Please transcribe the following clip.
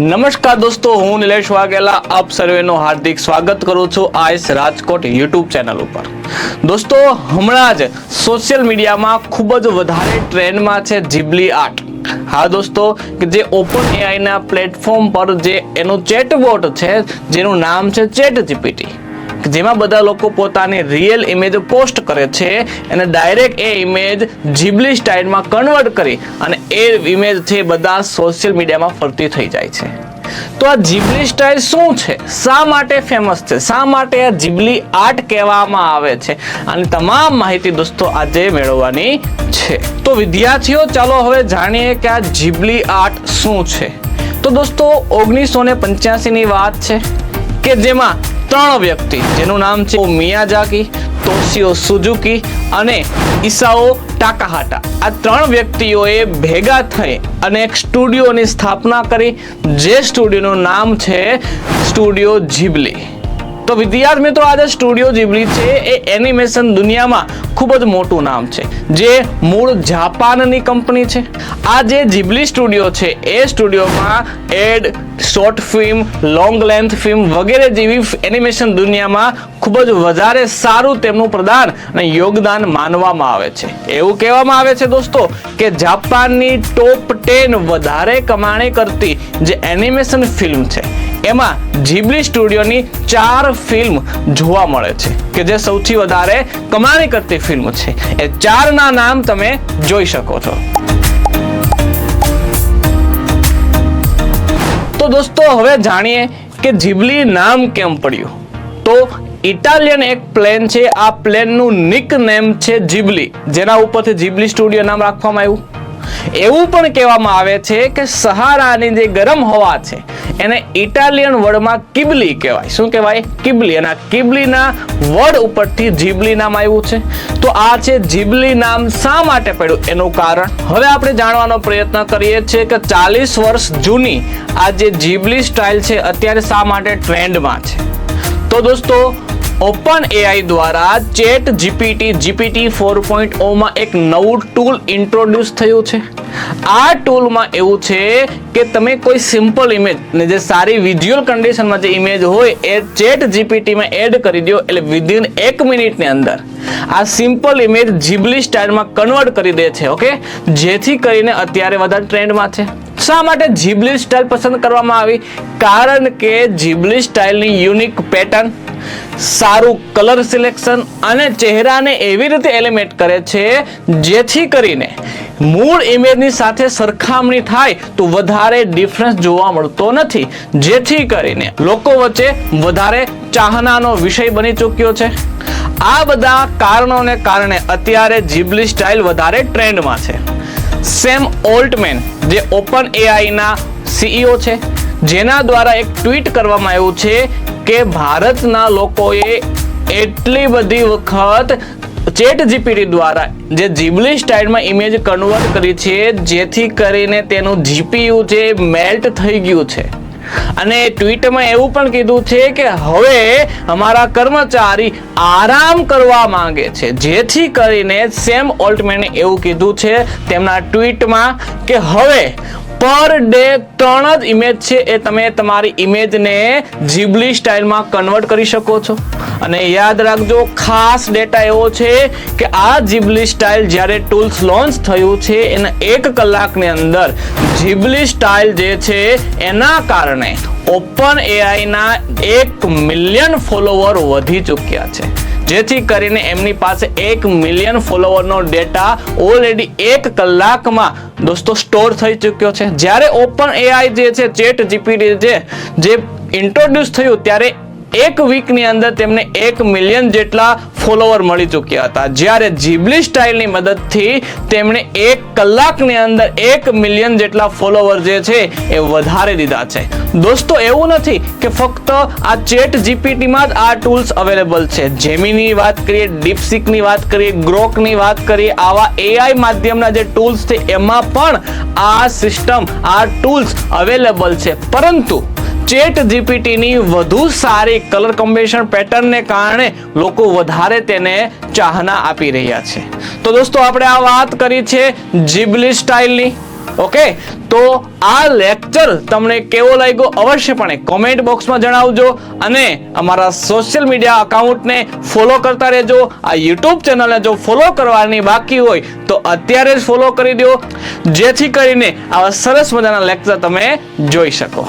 નમસ્કાર દોસ્તો, હું નિલેશ વાઘેલા. આપ સર્વેનું હાર્દિક સ્વાગત કરું છું આઈસ રાજકોટ યુટ્યુબ ચેનલ ઉપર. દોસ્તો, હમણાં જ સોશિયલ મીડિયામાં ખૂબ જ વધારે ટ્રેન્ડમાં છે જીબલી આર્ટ. હા દોસ્તો, કે જે ઓપન એઆઈના પ્લેટફોર્મ પર જે એનું ચેટબોટ છે, જેનું નામ છે ચેટ જીપીટી જેમાં બધા લોકો પોતાની રિયલ ઇમેજ પોસ્ટ કરે છે અને ડાયરેક્ટ એ ઇમેજ જીબલી સ્ટાઇલમાં કન્વર્ટ કરી અને એ ઇમેજ છે બધા સોશિયલ મીડિયામાં ફરતી થઈ જાય છે. તો આ જીબલી સ્ટાઇલ શું છે? શા માટે ફેમસ છે? શા માટે આ જીબલી આર્ટ કહેવામાં આવે છે? અને તમામ માહિતી દોસ્તો આજે મેળવવાની છે. તો વિદ્યાર્થીઓ, ચાલો હવે જાણીએ કે આ જીબલી આર્ટ શું છે? તો દોસ્તો ઓગણીસો ને પંચ્યાસીની વાત છે કે જેમાં ત્રણ વ્યક્તિ જેનું નામ છે મિયાજાકી તોશિયો સુઝુકી અને ઈસાઓ ટાકાહાટા. આ ત્રણ વ્યક્તિઓએ ભેગા થઈ અને એક સ્ટુડિયોની સ્થાપના કરી. જે સ્ટુડિયોનું નામ છે સ્ટુડિયો જીબલી. તો વિદ્યાર્થી મિત્રો આજે સ્ટુડિયો જીબલી છે, એ એનિમેશન દુનિયામાં ખૂબ જ મોટું નામ છે. જે મૂળ જાપાનની કંપની છે. આ જે જીબલી સ્ટુડિયો છે, એ સ્ટુડિયોમાં ad, short film, long length film વગેરે જેવી એનિમેશન દુનિયામાં ખૂબ જ વધારે સારું તેમનું પ્રદાન અને યોગદાન માનવામાં આવે છે. એવું કહેવામાં આવે છે દોસ્તો કે જાપાનની ટોપ ટેન વધારે કમાણી કરતી જે એનિમેશન ફિલ્મ છે એમાં જીબલી સ્ટુડિયોની ચાર ફિલ્મ જોવા મળે છે, કે જે સૌથી વધારે કમાણી કરતી ફિલ્મ છે. એ ચારના નામ તમે જોઈ શકો છો. તો દોસ્તો, હવે જાણીએ કે જીબલી નામ કેમ પડ્યું? તો ઇટાલિયન એક પ્લેન છે, આ પ્લેનનું નિક નેમ છે જીબલી, જેના ઉપરથી જીબલી સ્ટુડિયો નામ રાખવામાં આવ્યું. એવું પણ કહેવામાં આવે છે કે સહારાની જે ગરમ હવા છે, એને ઇટાલિયન વર્ડમાં કિબલી કહેવાય. શું કહેવાય? કિબલી. અને આ કિબલીના વર્ડ ઉપરથી જીબલી નામ આવ્યું છે. તો આ છે જીબલી નામ શા માટે પડ્યું? એનું કારણ? હવે આપણે જાણવાનો પ્રયત્ન કરીએ છીએ કે ચાલીસ વર્ષ જૂની આ જે જીબલી સ્ટાઇલ છે, અત્યારે શા માટે ટ્રેન્ડમાં છે? તો દોસ્તો ઓપન એઆઈ દ્વારા chat GPT GPT four point ઓમાં એક નવું ટૂલ ઇન્ટ્રોડ્યુસ થયું છે. આ ટૂલમાં એવું છે કે તમે કોઈ સિમ્પલ ઇમેજ ને જે સારી વિઝ્યુઅલ કન્ડિશનમાં જે ઇમેજ હોય એ ચેટ જીપીટીમાં એડ કરી દો એટલે વિધિન એક મિનિટની અંદર. આ સિમ્પલ ઇમેજ જીબલી સ્ટાઇલમાં કન્વર્ટ કરી દે છે, ઓકે? જેથી કરીને અત્યારે વધારે ટ્રેન્ડમાં છે. શા માટે જીબલી સ્ટાઇલ પસંદ કરવામાં આવી? કારણ કે જીબલી સ્ટાઇલની યુનિક પેટર્ન, સારું કલર સિલેક્શન અને ચહેરાને એવી રીતે એલિમેટ કરે છે જેથી કરીને મૂળ ઇમેજની સાથે સરખામણી થાય તો વધારે ડિફરન્સ જોવા મળતો નથી. જેથી કરીને લોકો વચ્ચે વધારે ચાહનાનો વિષય બની ચૂક્યો છે. આ બધા કારણોને કારણે અત્યારે જીબલી સ્ટાઇલ વધારે ટ્રેન્ડમાં છે. સેમ ઓલ્ટમેન જે ઓપન એઆઈના સીઈઓ છે, જેના દ્વારા એક ટ્વીટ કરવામાં આવ્યું છે કે ભારતના લોકોએ એટલી બધી વખત ચેટ જીપીટી દ્વારા જે જીબલી સ્ટાઇલમાં ઇમેજ કન્વર્ટ કરી છે, જેથી કરીને તેનું જીપીયુ છે મેલ્ટ થઈ ગયું છે. અને ટ્વીટમાં એવું પણ કીધું છે કે હવે અમારા કર્મચારી આરામ કરવા માંગે છે. જેથી કરીને સેમ ઓલ્ટમેને એવું કીધું છે તેમના ટ્વીટમાં કે હવે પર ડે ત્રણ જ ઇમેજ છે એ તમે તમારી ઇમેજને જીબલી સ્ટાઇલમાં કન્વર્ટ કરી શકો છો. અને યાદ રાખજો, ખાસ ડેટા એવો છે કે આ જીબલી સ્ટાઇલ જ્યારે ટૂલ્સ લોન્ચ થયું છે, એના એક કલાકની અંદર જીબલી સ્ટાઇલ જે છે એના કારણે ઓપન એઆઈના એક મિલિયન ફોલોવર વધી ચૂક્યા છે. જેથી કરીને એમની પાસે એક મિલિયન ફોલોવરનો ડેટા ઓલરેડી એક કલાકમાં દોસ્તો સ્ટોર થઈ ચૂક્યો છે. જ્યારે ઓપન એઆઈ જે છે ચેટ જીપીટી જે જે ઇન્ટ્રોડ્યુસ થયું ત્યારે એક વીકની અંદર તેમને એક મિલિયન જેટલા ફોલોવર મળી ચૂક્યા હતા. જ્યારે જીબલી સ્ટાઇલની મદદથી તેમણે એક કલાકની અંદર એક મિલિયન જેટલા ફોલોવર જે છે, એ વધારે દીધા છે. દોસ્તો, એવું નથી કે ફક્ત આ ચેટ જીપીટીમાં જ આ ટૂલ્સ અવેલેબલ છે. જેમીની વાત કરીએ ડીપસિકની વાત કરીએ ગ્રોકની વાત કરીએ, આવા એઆઈ માધ્યમના જે ટૂલ્સ છે, એમાં પણ આ સિસ્ટમ આ ટૂલ્સ અવેલેબલ છે. પરંતુ ચેટ જીપીટીની વધુ સારી કલર કોમ્બિનેશન પેટર્નને કારણે લોકો વધારે તેને ચાહના આપી રહ્યા છે. તો દોસ્તો, આપણે આ વાત કરી છે જીબલી સ્ટાઇલની ઓકે? તો આ લેક્ચર તમને કેવો લાગ્યો અવશ્યપણે કોમેન્ટ બોક્સમાં જણાવજો અને અમારા સોશિયલ મીડિયા અકાઉન્ટને ફોલો કરતા રહેજો. આ યુટ્યુબ ચેનલને જો ફોલો કરવાની બાકી હોય તો અત્યારે જ ફોલો કરી દો. જેથી કરીને આવા સરસ મજાના લેક્ચર તમે જોઈ શકો.